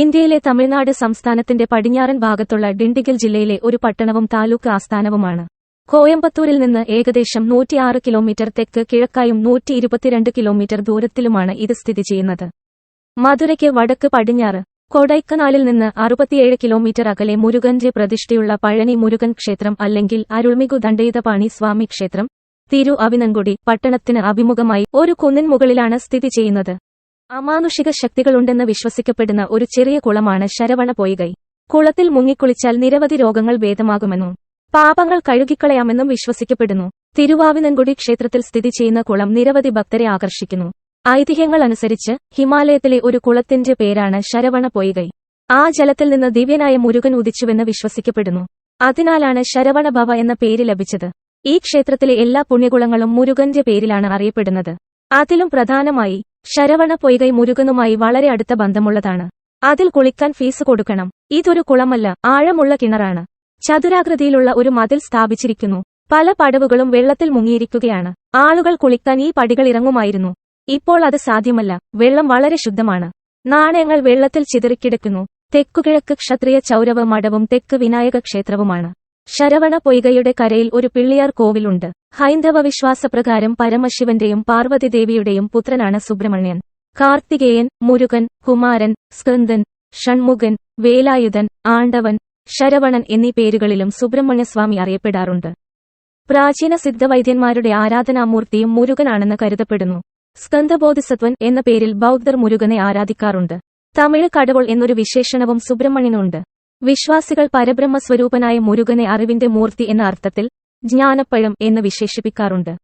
ഇന്ത്യയിലെ തമിഴ്നാട് സംസ്ഥാനത്തിന്റെ പടിഞ്ഞാറൻ ഭാഗത്തുള്ള ഡിണ്ടിഗൽ ജില്ലയിലെ ഒരു പട്ടണവും താലൂക്ക് ആസ്ഥാനവുമാണ്. കോയമ്പത്തൂരിൽ നിന്ന് ഏകദേശം നൂറ്റിയാറ് കിലോമീറ്റർ തെക്ക് കിഴക്കായും നൂറ്റി ഇരുപത്തിരണ്ട് കിലോമീറ്റർ ദൂരത്തിലുമാണ് ഇത് സ്ഥിതി ചെയ്യുന്നത്. മധുരയ്ക്ക് വടക്ക് പടിഞ്ഞാറ് കൊടൈക്കനാലിൽ നിന്ന് അറുപത്തിയേഴ് കിലോമീറ്റർ അകലെ മുരുകന്റെ പ്രതിഷ്ഠയുള്ള പഴനി മുരുകൻ ക്ഷേത്രം അല്ലെങ്കിൽ അരുൾമികു ദണ്ഡയിതപാണി സ്വാമി ക്ഷേത്രം തിരു അവിനൻകുടി പട്ടണത്തിന് അഭിമുഖമായി ഒരു കുന്നിൻ മുകളിലാണ് സ്ഥിതി ചെയ്യുന്നത്. അമാനുഷിക ശക്തികളുണ്ടെന്ന് വിശ്വസിക്കപ്പെടുന്ന ഒരു ചെറിയ കുളമാണ് ശരവണ പോയികൈ. കുളത്തിൽ മുങ്ങിക്കുളിച്ചാൽ നിരവധി രോഗങ്ങൾ ഭേദമാകുമെന്നും പാപങ്ങൾ കഴുകിക്കളയാമെന്നും വിശ്വസിക്കപ്പെടുന്നു. തിരുവാവിനൻകുടി ക്ഷേത്രത്തിൽ സ്ഥിതി ചെയ്യുന്ന കുളം നിരവധി ഭക്തരെ ആകർഷിക്കുന്നു. ഐതിഹ്യങ്ങൾ അനുസരിച്ച് ഹിമാലയത്തിലെ ഒരു കുളത്തിന്റെ പേരാണ് ശരവണ പോയികൈ. ആ ജലത്തിൽ നിന്ന് ദിവ്യനായ മുരുകൻ ഉദിച്ചുവെന്ന് വിശ്വസിക്കപ്പെടുന്നു. അതിനാലാണ് ശരവണ ഭവ എന്ന പേര് ലഭിച്ചത്. ഈ ക്ഷേത്രത്തിലെ എല്ലാ പുണ്യകുളങ്ങളും മുരുകന്റെ പേരിലാണ് അറിയപ്പെടുന്നത്. അതിലും പ്രധാനമായി ശരവണ പൊയ്കൈ മുരുകനുമായി വളരെ അടുത്ത ബന്ധമുള്ളതാണ്. അതിൽ കുളിക്കാൻ ഫീസ് കൊടുക്കണം. ഇതൊരു കുളമല്ല ആഴമുള്ള കിണറാണ്. ചതുരാകൃതിയിലുള്ള ഒരു മതിൽ സ്ഥാപിച്ചിരിക്കുന്നു. പല പടവുകളും വെള്ളത്തിൽ മുങ്ങിയിരിക്കുകയാണ്. ആളുകൾ കുളിക്കാൻ ഈ പടികൾ ഇറങ്ങുമായിരുന്നു. ഇപ്പോൾ അത് സാധ്യമല്ല വെള്ളം വളരെ ശുദ്ധമാണ്. നാണയങ്ങൾ വെള്ളത്തിൽ ചിതറിക്കിടക്കുന്നു. തെക്കുകിഴക്ക് ക്ഷത്രിയ ചൗരവ മഠവും തെക്ക് വിനായക ക്ഷേത്രവുമാണ്. ശരവണ പൊയ്കയുടെ കരയിൽ ഒരു പിള്ളിയാർ കോവിലുണ്ട്. ഹൈന്ദവ വിശ്വാസപ്രകാരം പരമശിവന്റെയും പാർവതിദേവിയുടെയും പുത്രനാണ് സുബ്രഹ്മണ്യൻ. കാർത്തികേയൻ മുരുകൻ കുമാരൻ സ്കന്ദൻ ഷൺമുഖൻ വേലായുധൻ ആണ്ടവൻ ശരവണൻ എന്നീ പേരുകളിലും സുബ്രഹ്മണ്യസ്വാമി അറിയപ്പെടാറുണ്ട്. പ്രാചീന സിദ്ധവൈദ്യന്മാരുടെ ആരാധനാമൂർത്തിയും മുരുകനാണെന്ന് കരുതപ്പെടുന്നു. സ്കന്ദബോധിസത്വൻ എന്ന പേരിൽ ബൗദ്ധർ മുരുകനെ ആരാധിക്കാറുണ്ട്. തമിഴ് കടവുൾ എന്നൊരു വിശേഷണവും സുബ്രഹ്മണ്യനുണ്ട്. വിശ്വാസികൾ പരബ്രഹ്മസ്വരൂപനായ മുരുകനെ അറിവിന്റെ മൂർത്തി എന്ന അർത്ഥത്തിൽ ജ്ഞാനപ്പഴം എന്ന് വിശേഷിപ്പിക്കാറുണ്ട്.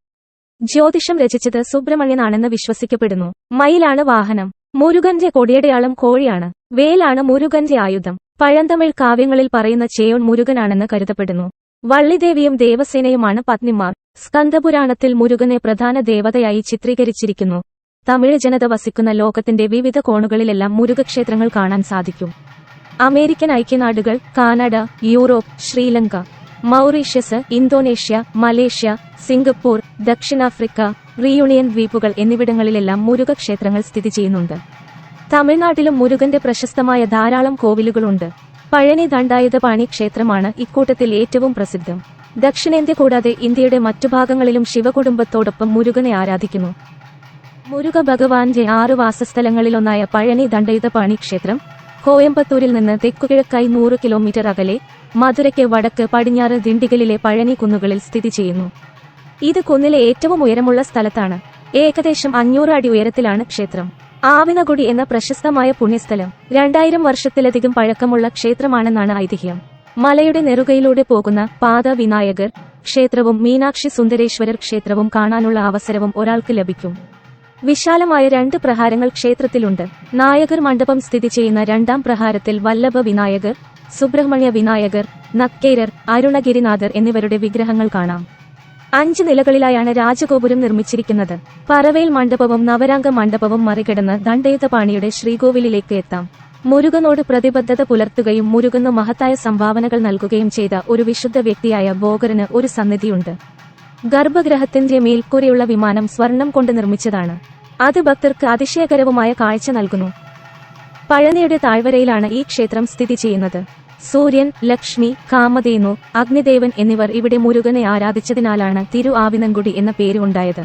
ജ്യോതിഷം രചിച്ചത് സുബ്രഹ്മണ്യനാണെന്ന് വിശ്വസിക്കപ്പെടുന്നു. മയിലാണ് വാഹനം. മുരുകന്റെ കൊടിയടയാളം കോഴിയാണ്. വേലാണ് മുരുകന്റെ ആയുധം. പഴന്തമിഴ് കാവ്യങ്ങളിൽ പറയുന്ന ചേയോൺ മുരുകനാണെന്ന് കരുതപ്പെടുന്നു. വള്ളിദേവിയും ദേവസേനയുമാണ് പത്നിമാർ. സ്കന്ദപുരാണത്തിൽ മുരുകനെ പ്രധാന ദേവതയായി ചിത്രീകരിച്ചിരിക്കുന്നു. തമിഴ് ജനത വസിക്കുന്ന ലോകത്തിന്റെ വിവിധ കോണുകളിലെല്ലാം മുരുകക്ഷേത്രങ്ങൾ കാണാൻ സാധിക്കും. American ഐക്യനാടുകൾ Canada Europe Sri Lanka Mauritius Indonesia Malaysia Singapore ദക്ഷിണാഫ്രിക്ക റീയൂണിയൻ ദ്വീപുകൾ എന്നിവിടങ്ങളിലെല്ലാം മുരുക ക്ഷേത്രങ്ങൾ സ്ഥിതി ചെയ്യുന്നുണ്ട്. തമിഴ്നാട്ടിലും മുരുകന്റെ പ്രശസ്തമായ ധാരാളം കോവിലുകളുണ്ട്. പഴനി ദണ്ഡായുധപാണി ക്ഷേത്രമാണ് ഇക്കൂട്ടത്തിൽ ഏറ്റവും പ്രസിദ്ധം. ദക്ഷിണേന്ത്യ കൂടാതെ ഇന്ത്യയുടെ മറ്റു ഭാഗങ്ങളിലും ശിവകുടുംബത്തോടൊപ്പം മുരുകനെ ആരാധിക്കുന്നു. മുരുക ഭഗവാന്റെ ആറ് വാസസ്ഥലങ്ങളിലൊന്നായ പഴനി ദണ്ഡയുധപാണി ക്ഷേത്രം കോയമ്പത്തൂരിൽ നിന്ന് തെക്കുകിഴക്കായി നൂറ് കിലോമീറ്റർ അകലെ മധുരയ്ക്ക് വടക്ക് പടിഞ്ഞാറ് ദിണ്ടിഗലിലെ പഴനി കുന്നുകളിൽ സ്ഥിതി ചെയ്യുന്നു. ഇത് കുന്നിലെ ഏറ്റവും ഉയരമുള്ള സ്ഥലത്താണ്. ഏകദേശം അഞ്ഞൂറ് അടി ഉയരത്തിലാണ് ക്ഷേത്രം. ആവിനഗുടി എന്ന പ്രശസ്തമായ പുണ്യസ്ഥലം രണ്ടായിരം വർഷത്തിലധികം പഴക്കമുള്ള ക്ഷേത്രമാണെന്നാണ് ഐതിഹ്യം. മലയുടെ നെറുകയിലൂടെ പോകുന്ന പാത വിനായകർ ക്ഷേത്രവും മീനാക്ഷി സുന്ദരേശ്വരർ ക്ഷേത്രവും കാണാനുള്ള അവസരവും ഒരാൾക്ക് ലഭിക്കും. വിശാലമായ രണ്ട് പ്രഹാരങ്ങൾ ക്ഷേത്രത്തിലുണ്ട്. നായകർ മണ്ഡപം സ്ഥിതി ചെയ്യുന്ന രണ്ടാം പ്രഹാരത്തിൽ വല്ലഭ വിനായകർ സുബ്രഹ്മണ്യ വിനായകർ നക്കേരർ അരുണഗിരിനാഥർ എന്നിവരുടെ വിഗ്രഹങ്ങൾ കാണാം. അഞ്ച് നിലകളിലായാണ് രാജഗോപുരം നിർമ്മിച്ചിരിക്കുന്നത്. പറവേൽ മണ്ഡപവും നവരാംഗ മണ്ഡപവും മറികടന്ന് ദണ്ഡയുധപാണിയുടെ ശ്രീകോവിലിലേക്ക് എത്താം. മുരുകനോട് പ്രതിബദ്ധത പുലർത്തുകയും മുരുകന് മഹത്തായ സംഭാവനകൾ നൽകുകയും ചെയ്ത ഒരു വിശുദ്ധ വ്യക്തിയായ ബോഗറിന് ഒരു സന്നിധിയുണ്ട്. ഗർഭഗ്രഹത്തിന്റെ മേൽക്കൂരയുള്ള വിമാനം സ്വർണം കൊണ്ട് നിർമ്മിച്ചതാണ്. അത് ഭക്തർക്ക് അതിശയകരവുമായ കാഴ്ച നൽകുന്നു. പഴനിയുടെ താഴ്വരയിലാണ് ഈ ക്ഷേത്രം സ്ഥിതി ചെയ്യുന്നത്. സൂര്യൻ ലക്ഷ്മി കാമധേനു അഗ്നിദേവൻ എന്നിവർ ഇവിടെ മുരുകനെ ആരാധിച്ചതിനാലാണ് തിരു ആവിനൻകുടി എന്ന പേര് ഉണ്ടായത്.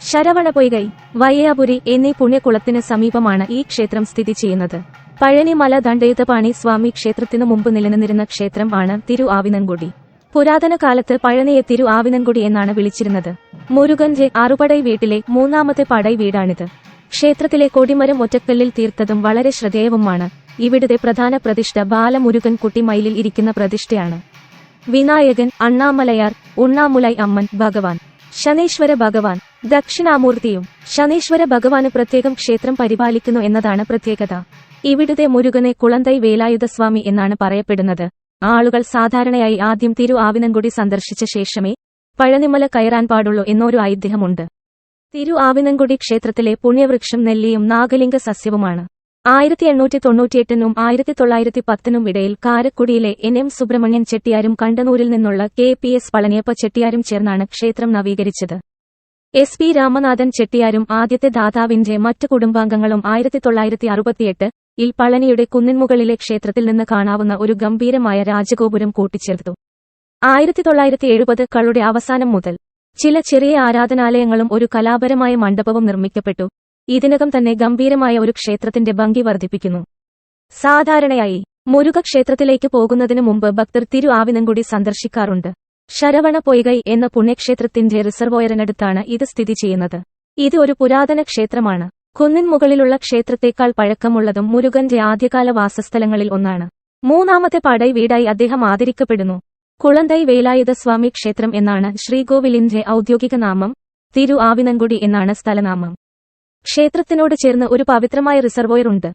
ശരവണ പൊയ്കൈ വയ്യാപുരി എന്നീ പുണ്യകുളത്തിന് സമീപമാണ് ഈ ക്ഷേത്രം സ്ഥിതി ചെയ്യുന്നത്. പഴനിമല ദണ്ഡയുതപാണി സ്വാമി ക്ഷേത്രത്തിനു മുമ്പ് നിലനിന്നിരുന്ന ക്ഷേത്രം ആണ് തിരു ആവിനൻകുടി പുരാതന കാലത്ത് പഴനിയെ തിരു ആവിനൻകുടി എന്നാണ് വിളിച്ചിരുന്നത്. മുരുകന്റെ ആറുപടൈ വീട്ടിലെ മൂന്നാമത്തെ പടൈ വീടാണിത്. ക്ഷേത്രത്തിലെ കൊടിമരം ഒറ്റക്കല്ലിൽ തീർത്തതും വളരെ ശ്രദ്ധേയവുമാണ്. ഇവിടുത്തെ പ്രധാന പ്രതിഷ്ഠ ബാലമുരുകൻ കുട്ടിമയിലിൽ ഇരിക്കുന്ന പ്രതിഷ്ഠയാണ്. വിനായകൻ അണ്ണാമലയാർ ഉണ്ണാമുലൈ അമ്മൻ ഭഗവാൻ. ശനീശ്വര ഭഗവാൻ ദക്ഷിണാമൂർത്തിയും ശനീശ്വര ഭഗവാന് പ്രത്യേകം ക്ഷേത്രം പരിപാലിക്കുന്നു എന്നതാണ് പ്രത്യേകത. ഇവിടുത്തെ മുരുകനെ കുളന്തൈ വേലായുധസ്വാമി എന്നാണ് പറയപ്പെടുന്നത്. ആളുകൾ സാധാരണയായി ആദ്യം തിരു ആവിനൻകുടി സന്ദർശിച്ച ശേഷമേ പഴനിമല കയറാൻ പാടുള്ളൂ എന്നൊരു ഐതിഹ്യമുണ്ട്. തിരു ആവിനൻകുടി ക്ഷേത്രത്തിലെ പുണ്യവൃക്ഷം നെല്ലിയും നാഗലിംഗ സസ്യവുമാണ്. ആയിരത്തി എണ്ണൂറ്റി തൊണ്ണൂറ്റിയെട്ടിനും ആയിരത്തി തൊള്ളായിരത്തി പത്തിനും ഇടയിൽ കാരക്കുടിയിലെ എൻ എം സുബ്രഹ്മണ്യൻ ചെട്ടിയാരും കണ്ടനൂരിൽ നിന്നുള്ള കെ പി എസ് പളനിയപ്പ ചെട്ടിയാരും ചേർന്നാണ് ക്ഷേത്രം നവീകരിച്ചത്. എസ് പി രാമനാഥൻ ചെട്ടിയാരും ആദ്യത്തെ ദാതാവിന്റെ മറ്റു കുടുംബാംഗങ്ങളും ആയിരത്തി തൊള്ളായിരത്തി അറുപത്തിയെട്ട് ഇൽ പളനിയുടെ കുന്നിൻമുകളിലെ ക്ഷേത്രത്തിൽ നിന്ന് കാണാവുന്ന ഒരു ഗംഭീരമായ രാജഗോപുരം കൂട്ടിച്ചേർത്തു. ആയിരത്തി തൊള്ളായിരത്തി എഴുപത് കളുടെ അവസാനം മുതൽ ചില ചെറിയ ആരാധനാലയങ്ങളും ഒരു കലാപരമായ മണ്ഡപവും നിർമ്മിക്കപ്പെട്ടു. ഇതിനകം തന്നെ ഗംഭീരമായ ഒരു ക്ഷേത്രത്തിന്റെ ഭംഗി വർദ്ധിപ്പിക്കുന്നു. സാധാരണയായി മുരുക ക്ഷേത്രത്തിലേക്ക് പോകുന്നതിനു മുമ്പ് ഭക്തർ തിരു ആവിനൻകുടി സന്ദർശിക്കാറുണ്ട്. ശരവണ പൊയ്കൈ എന്ന പുണ്യക്ഷേത്രത്തിന്റെ റിസർവോയറിനടുത്താണ് ഇത് സ്ഥിതി ചെയ്യുന്നത്. ഇത് ഒരു പുരാതന ക്ഷേത്രമാണ്. കുന്നിൻ മുകളിലുള്ള ക്ഷേത്രത്തേക്കാൾ പഴക്കമുള്ളതും മുരുകന്റെ ആദ്യകാല വാസസ്ഥലങ്ങളിൽ ഒന്നാണ്. മൂന്നാമത്തെ പാടൈ വീടായി അദ്ദേഹം ആദരിക്കപ്പെടുന്നു. കുളന്തൈ വേലായുധ സ്വാമി ക്ഷേത്രം എന്നാണ് ശ്രീകോവിലിന്റെ ഔദ്യോഗിക നാമം. തിരു ആവിനൻകുടി എന്നാണ് സ്ഥലനാമം. ക്ഷേത്രത്തിനോട് ചേർന്ന് ഒരു പവിത്രമായ റിസർവോയർ ഉണ്ട്.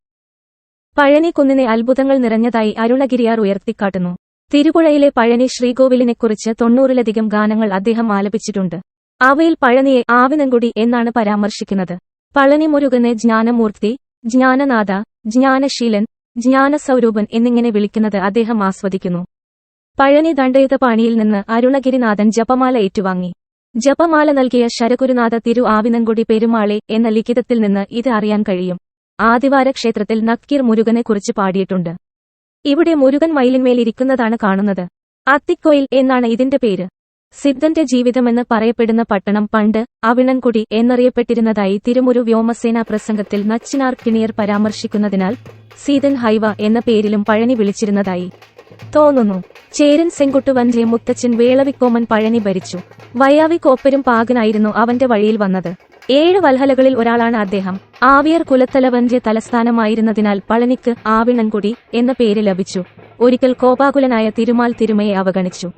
പഴനി കുന്നിനെ അത്ഭുതങ്ങൾ നിറഞ്ഞതായി അരുണഗിരിയാർ ഉയർത്തിക്കാട്ടുന്നു. തിരുപുഴയിലെ പഴനി ശ്രീകോവിലിനെക്കുറിച്ച് തൊണ്ണൂറിലധികം ഗാനങ്ങൾ അദ്ദേഹം ആലപിച്ചിട്ടുണ്ട്. അവയിൽ പഴനിയെ ആവിനൻകുടി എന്നാണ് പരാമർശിക്കുന്നത്. പളനി മുരുകനെ ജ്ഞാനമൂർത്തി ജ്ഞാനനാഥ ജ്ഞാനശീലൻ ജ്ഞാനസൌരൂപൻ എന്നിങ്ങനെ വിളിക്കുന്നത് അദ്ദേഹം ആസ്വദിക്കുന്നു. പഴനി ദണ്ഡയുധപാണിയിൽ നിന്ന് അരുണഗിരിനാഥൻ ജപമാല ഏറ്റുവാങ്ങി. ജപമാല നൽകിയ ശരഗുരുനാഥ തിരു ആവിനൻകുടി പെരുമാളെ എന്ന ലിഖിതത്തിൽ നിന്ന് ഇത് അറിയാൻ കഴിയും. ആദിവാര ക്ഷേത്രത്തിൽ നക്കീർ മുരുകനെക്കുറിച്ച് പാടിയിട്ടുണ്ട്. ഇവിടെ മുരുകൻ മയിലിന്മേലിരിക്കുന്നതാണ് കാണുന്നത്. അത്തിക്കോയിൽ എന്നാണ് ഇതിന്റെ പേര്. സിദ്ധന്റെ ജീവിതമെന്ന് പറയപ്പെടുന്ന പട്ടണം പണ്ട് അവിണൻകുടി എന്നറിയപ്പെട്ടിരുന്നതായി തിരുമുരു വ്യോമസേനാ പ്രസംഗത്തിൽ നച്ചിനാർ കിണിയർ പരാമർശിക്കുന്നതിനാൽ സീതൻ ഹൈവ എന്ന പേരിലും പഴനി വിളിച്ചിരുന്നതായി തോന്നുന്നു. ചേരൻ സെങ്കുട്ടുവന്റെ മുത്തച്ഛൻ വേളവിക്കോമൻ പഴനി ഭരിച്ചു. വയ്യാവി കോപ്പരും പാകനായിരുന്നു അവന്റെ വഴിയിൽ വന്നത്. ഏഴ് വൽഹലകളിൽ ഒരാളാണ് അദ്ദേഹം. ആവിയർ കുലത്തലവന്റെ തലസ്ഥാനമായിരുന്നതിനാൽ പളനിക്ക് ആവിണൻകുടി എന്ന പേര് ലഭിച്ചു. ഒരിക്കൽ കോപാകുലനായ തിരുമാൽ തിരുമയെ അവഗണിച്ചു.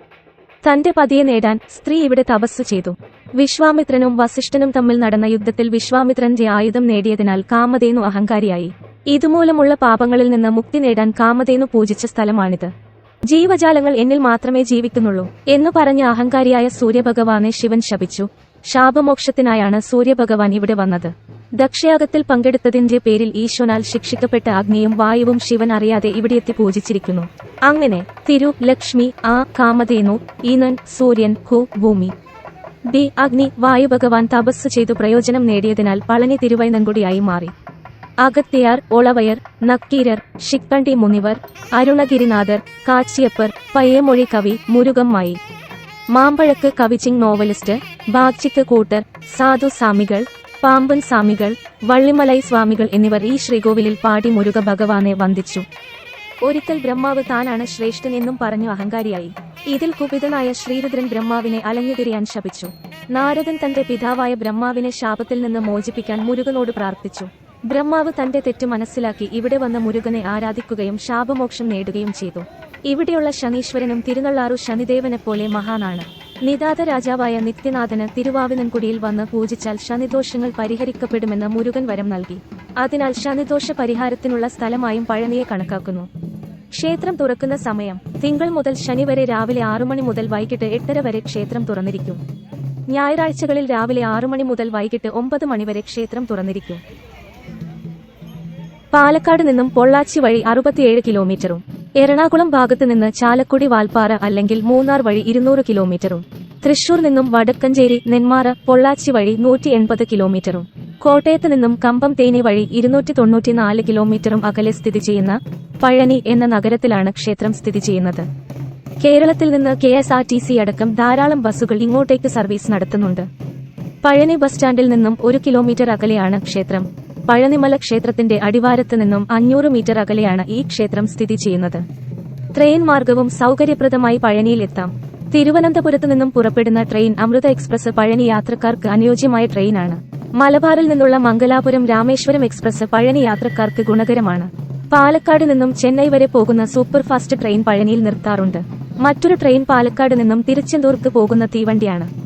തന്റെ പതിയെ നേടാൻ സ്ത്രീ ഇവിടെ തപസ്സു ചെയ്തു. വിശ്വാമിത്രനും വസിഷ്ഠനും തമ്മിൽ നടന്ന യുദ്ധത്തിൽ വിശ്വാമിത്രന്റെ ആയുധം നേടിയതിനാൽ കാമധേനു അഹങ്കാരിയായി. ഇതുമൂലമുള്ള പാപങ്ങളിൽ നിന്ന് മുക്തി നേടാൻ കാമധേനു പൂജിച്ച സ്ഥലമാണിത്. ജീവജാലങ്ങൾ എന്നിൽ മാത്രമേ ജീവിക്കുന്നുള്ളൂ എന്നു പറഞ്ഞ അഹങ്കാരിയായ സൂര്യഭഗവാനെ ശിവൻ ശപിച്ചു. ശാപമോക്ഷത്തിനായാണ് സൂര്യഭഗവാൻ ഇവിടെ വന്നത്. ദക്ഷയാഗത്തിൽ പങ്കെടുത്തതിന്റെ പേരിൽ ഈശ്വനാൽ ശിക്ഷിക്കപ്പെട്ട അഗ്നിയും വായുവും ശിവൻ അറിയാതെ ഇവിടെയെത്തി പൂജിച്ചിരിക്കുന്നു. അങ്ങനെ തിരു ലക്ഷ്മി ആ കാമധേനു ഈനൻ സൂര്യൻ ഹു ഭൂമി. ബി അഗ്നി വായു ഭഗവാൻ തപസ് ചെയ്തു പ്രയോജനം നേടിയതിനാൽ പളനി തിരുവൈനങ്കുടിയായി മാറി. അഗത്തിയാർ ഒളവയർ നക്കീരർ ശിക്കണ്ടി മുനിവർ അരുണഗിരിനാഥർ കാച്ചിയപ്പർ പയ്യമൊഴി കവി മുരുകമ്മായി. മാമ്പഴക്ക് കവിച്ചിങ് നോവലിസ്റ്റ് ബാഗ്ചിക്ക് കൂട്ടർ സാധു സ്വാമികൾ പാമ്പൻ സ്വാമികൾ വള്ളിമലൈ സ്വാമികൾ എന്നിവർ ഈ ശ്രീകോവിലിൽ പാടി മുരുക ഭഗവാനെ വന്ദിച്ചു. ഒരിക്കൽ ബ്രഹ്മാവ് താനാണ് ശ്രേഷ്ഠൻ എന്നും പറഞ്ഞു അഹങ്കാരിയായി. ഇതിൽ കുപിതനായ ശ്രീരുദ്രൻ ബ്രഹ്മാവിനെ അലഞ്ഞുതിരിയാൻ ശപിച്ചു. നാരദൻ തന്റെ പിതാവായ ബ്രഹ്മാവിനെ ശാപത്തിൽ നിന്ന് മോചിപ്പിക്കാൻ മുരുകനോട് പ്രാർത്ഥിച്ചു. ബ്രഹ്മാവ് തന്റെ തെറ്റ് മനസ്സിലാക്കി ഇവിടെ വന്ന മുരുകനെ ആരാധിക്കുകയും ശാപമോക്ഷം നേടുകയും ചെയ്തു. ഇവിടെയുള്ള ശനീശ്വരനും തിരുനള്ളാറു ശനിദേവനെ പോലെ മഹാനാണ്. നിതാത രാജാവായ നിത്യനാഥന് തിരുവാവിനൻകുടിയിൽ വന്ന് പൂജിച്ചാൽ ശനിദോഷങ്ങൾ പരിഹരിക്കപ്പെടുമെന്ന് മുരുകൻ വരം നൽകി. അതിനാൽ ശനിദോഷ പരിഹാരത്തിനുള്ള സ്ഥലമായും പഴനിയെ കണക്കാക്കുന്നു. ക്ഷേത്രം തുറക്കുന്ന സമയം തിങ്കൾ മുതൽ ശനി വരെ രാവിലെ ആറുമണി മുതൽ വൈകിട്ട് എട്ടര വരെ ക്ഷേത്രം തുറന്നിരിക്കും. ഞായറാഴ്ചകളിൽ രാവിലെ ആറുമണി മുതൽ വൈകിട്ട് ഒമ്പത് മണിവരെ ക്ഷേത്രം തുറന്നിരിക്കും. പാലക്കാട് നിന്നും പൊള്ളാച്ചി വഴി അറുപത്തിയേഴ് കിലോമീറ്ററും എറണാകുളം ഭാഗത്ത് നിന്ന് ചാലക്കുടി വാൽപ്പാറ അല്ലെങ്കിൽ മൂന്നാർ വഴി ഇരുന്നൂറ് കിലോമീറ്ററും. തൃശൂർ നിന്നും വടക്കഞ്ചേരി നെന്മാറ പൊള്ളാച്ചി വഴി നൂറ്റി എൺപത് കിലോമീറ്ററും. കോട്ടയത്ത് നിന്നും കമ്പം തേനി വഴി ഇരുന്നൂറ്റി തൊണ്ണൂറ്റിനാല് കിലോമീറ്ററും അകലെ സ്ഥിതി ചെയ്യുന്ന പഴനി എന്ന നഗരത്തിലാണ് ക്ഷേത്രം സ്ഥിതി ചെയ്യുന്നത്. കേരളത്തിൽ നിന്ന് K S R T C അടക്കം ധാരാളം ബസ്സുകൾ ഇങ്ങോട്ടേക്ക് സർവീസ് നടത്തുന്നുണ്ട്. പഴനി ബസ് സ്റ്റാൻഡിൽ നിന്നും ഒരു കിലോമീറ്റർ അകലെയാണ് ക്ഷേത്രം. പഴനിമല ക്ഷേത്രത്തിന്റെ അടിവാരത്ത് നിന്നും അഞ്ഞൂറ് മീറ്റർ അകലെയാണ് ഈ ക്ഷേത്രം സ്ഥിതി ചെയ്യുന്നത്. ട്രെയിൻ മാർഗവും സൗകര്യപ്രദമായി പഴനിയിലെത്താം. തിരുവനന്തപുരത്ത് നിന്നും പുറപ്പെടുന്ന ട്രെയിൻ അമൃത എക്സ്പ്രസ് പഴനി യാത്രക്കാർക്ക് അനുയോജ്യമായ ട്രെയിനാണ്. മലബാറിൽ നിന്നുള്ള മംഗലാപുരം രാമേശ്വരം എക്സ്പ്രസ് പഴനി യാത്രക്കാർക്ക് ഗുണകരമാണ്. പാലക്കാട് നിന്നും ചെന്നൈ വരെ പോകുന്ന സൂപ്പർഫാസ്റ്റ് ട്രെയിൻ പഴനിയിൽ നിർത്താറുണ്ട്. മറ്റൊരു ട്രെയിൻ പാലക്കാട് നിന്നും തിരുച്ചെന്തൂർക്ക് പോകുന്ന തീവണ്ടിയാണ്.